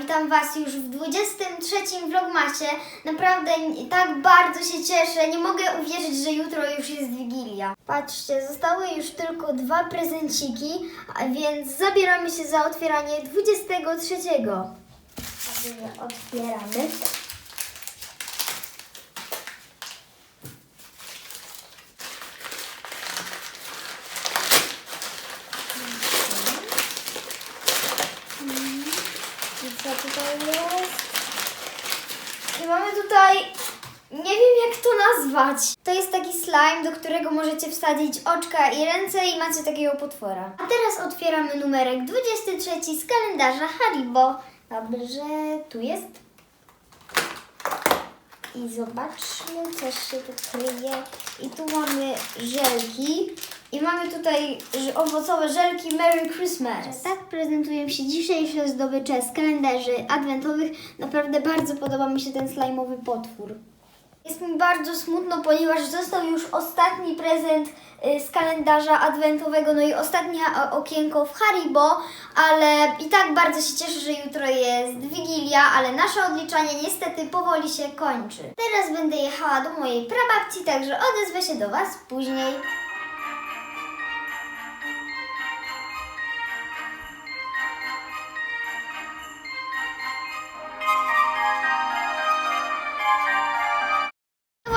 Witam Was już w 23 vlogmasie. Naprawdę tak bardzo się cieszę, nie mogę uwierzyć, że jutro już jest Wigilia. Patrzcie, zostały już tylko dwa prezenciki, więc zabieramy się za otwieranie 23. Także otwieramy. Tutaj jest? I mamy tutaj, nie wiem jak to nazwać. To jest taki slime, do którego możecie wsadzić oczka i ręce i macie takiego potwora. A teraz otwieramy numerek 23 z kalendarza Haribo. Dobrze, tu jest. I zobaczmy, co się tu kryje. I tu mamy żelki. I mamy tutaj ż- owocowe żelki Merry Christmas. Tak prezentują się dzisiejsze zdobycze z kalendarzy adwentowych. Naprawdę bardzo podoba mi się ten slajmowy potwór. Jest mi bardzo smutno, ponieważ został już ostatni prezent y, z kalendarza adwentowego, no i ostatnie okienko w Haribo, ale i tak bardzo się cieszę, że jutro jest Wigilia, ale nasze odliczanie niestety powoli się kończy. Teraz będę jechała do mojej prababci, także odezwę się do Was później.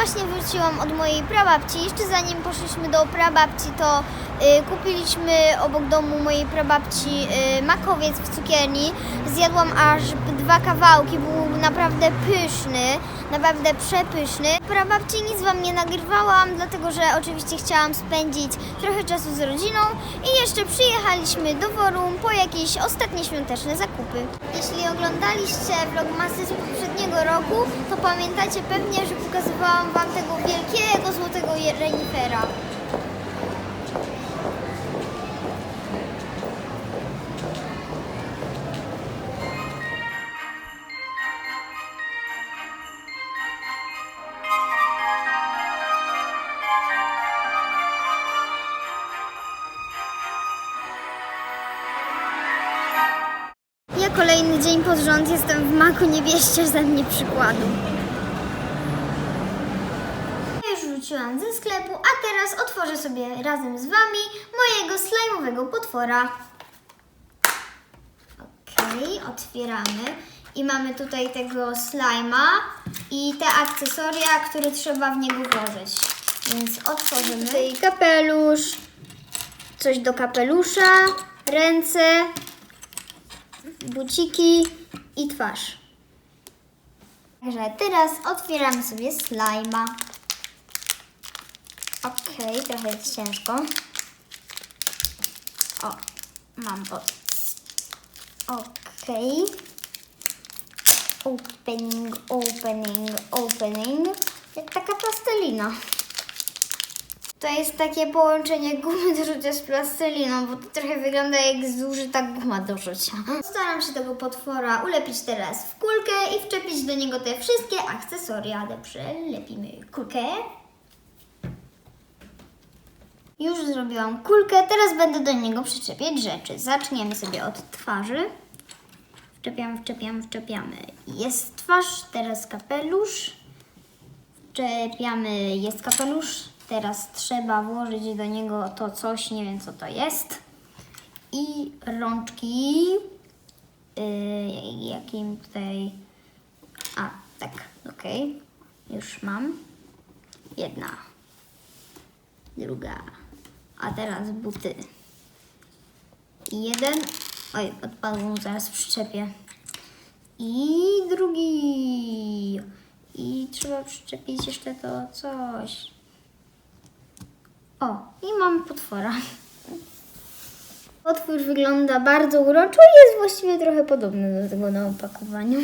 Właśnie wróciłam od mojej prababci. Jeszcze zanim poszliśmy do prababci, to y, kupiliśmy obok domu mojej prababci y, makowiec w cukierni. Zjadłam aż dwa kawałki, był naprawdę pyszny, naprawdę przepyszny. Prababci nic wam nie nagrywałam, dlatego że oczywiście chciałam spędzić trochę czasu z rodziną i jeszcze przyjechaliśmy do Worum po jakieś ostatnie świąteczne zakupy. Jeśli oglądaliście vlogmasy z poprzedniego roku, to pamiętacie pewnie, że pokazywałam wam tego wielkiego złotego renifera. Kolejny dzień pod rząd jestem w maku, nie bierzcie ze mnie przykładu. Ja już wróciłam ze sklepu, a teraz otworzę sobie razem z Wami mojego slajmowego potwora. Okej, otwieramy. I mamy tutaj tego slajma i te akcesoria, które trzeba w niego włożyć. Więc otworzymy. Tutaj kapelusz, coś do kapelusza, ręce, buciki i twarz. Także teraz otwieramy sobie slajma. Okej, trochę jest ciężko. O, mam pod. Okej. Opening, opening, opening. Jak taka plastelina. To jest takie połączenie gumy do rzucia z plasteliną, bo to trochę wygląda jak zużyta guma do rzucia. Staram się tego potwora ulepić teraz w kulkę i wczepić do niego te wszystkie akcesoria. Dobrze, lepimy kulkę. Już zrobiłam kulkę, teraz będę do niego przyczepiać rzeczy. Zaczniemy sobie od twarzy. Wczepiamy, wczepiamy, wczepiamy. Jest twarz, teraz kapelusz. Wczepiamy, jest kapelusz. Teraz trzeba włożyć do niego to coś, nie wiem co to jest. I rączki. Yy, jakim tutaj. A, tak, okej. Już mam. Jedna. Druga. A teraz buty. Jeden. Oj, odpadł mu zaraz przyczepię. I drugi. I trzeba przyczepić jeszcze to coś. O, i mam potwora. Potwór wygląda bardzo uroczo i jest właściwie trochę podobny do tego na opakowaniu.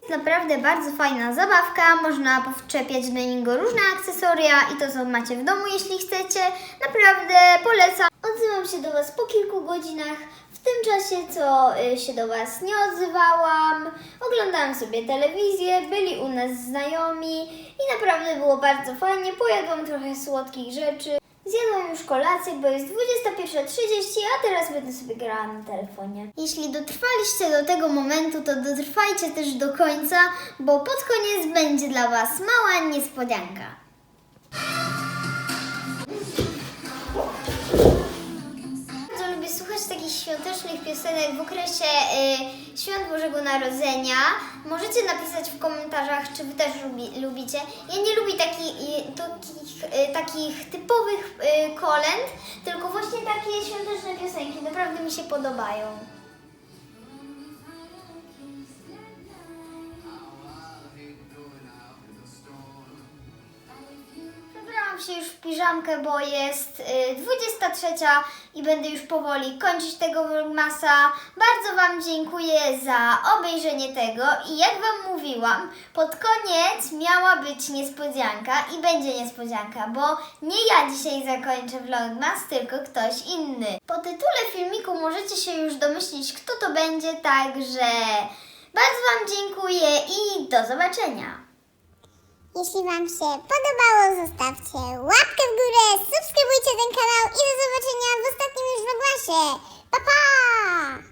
Jest naprawdę bardzo fajna zabawka, można powczepiać do niego różne akcesoria i to co macie w domu, jeśli chcecie. Naprawdę polecam. Odzywam się do Was po kilku godzinach. W tym czasie, co y, się do Was nie odzywałam, oglądałam sobie telewizję, byli u nas znajomi i naprawdę było bardzo fajnie. Pojadłam trochę słodkich rzeczy. Zjadłam już kolację, bo jest 21.30, a teraz będę sobie grała na telefonie. Jeśli dotrwaliście do tego momentu, to dotrwajcie też do końca, bo pod koniec będzie dla Was mała niespodzianka. Takich świątecznych piosenek w okresie y, Świąt Bożego Narodzenia. Możecie napisać w komentarzach, czy Wy też lubi, lubicie. Ja nie lubię taki, y, takich, y, takich typowych y, kolęd, tylko właśnie takie świąteczne piosenki. Naprawdę mi się podobają. Się już w piżamkę, bo jest y, 23 i będę już powoli kończyć tego vlogmasa. Bardzo Wam dziękuję za obejrzenie tego i jak Wam mówiłam, pod koniec miała być niespodzianka i będzie niespodzianka, bo nie ja dzisiaj zakończę vlogmas, tylko ktoś inny. Po tytule filmiku możecie się już domyślić, kto to będzie, także bardzo Wam dziękuję i do zobaczenia. Jeśli Wam się podobało, zostawcie łapkę w górę, subskrybujcie ten kanał i do zobaczenia w ostatnim już vlogmasie. Pa, pa!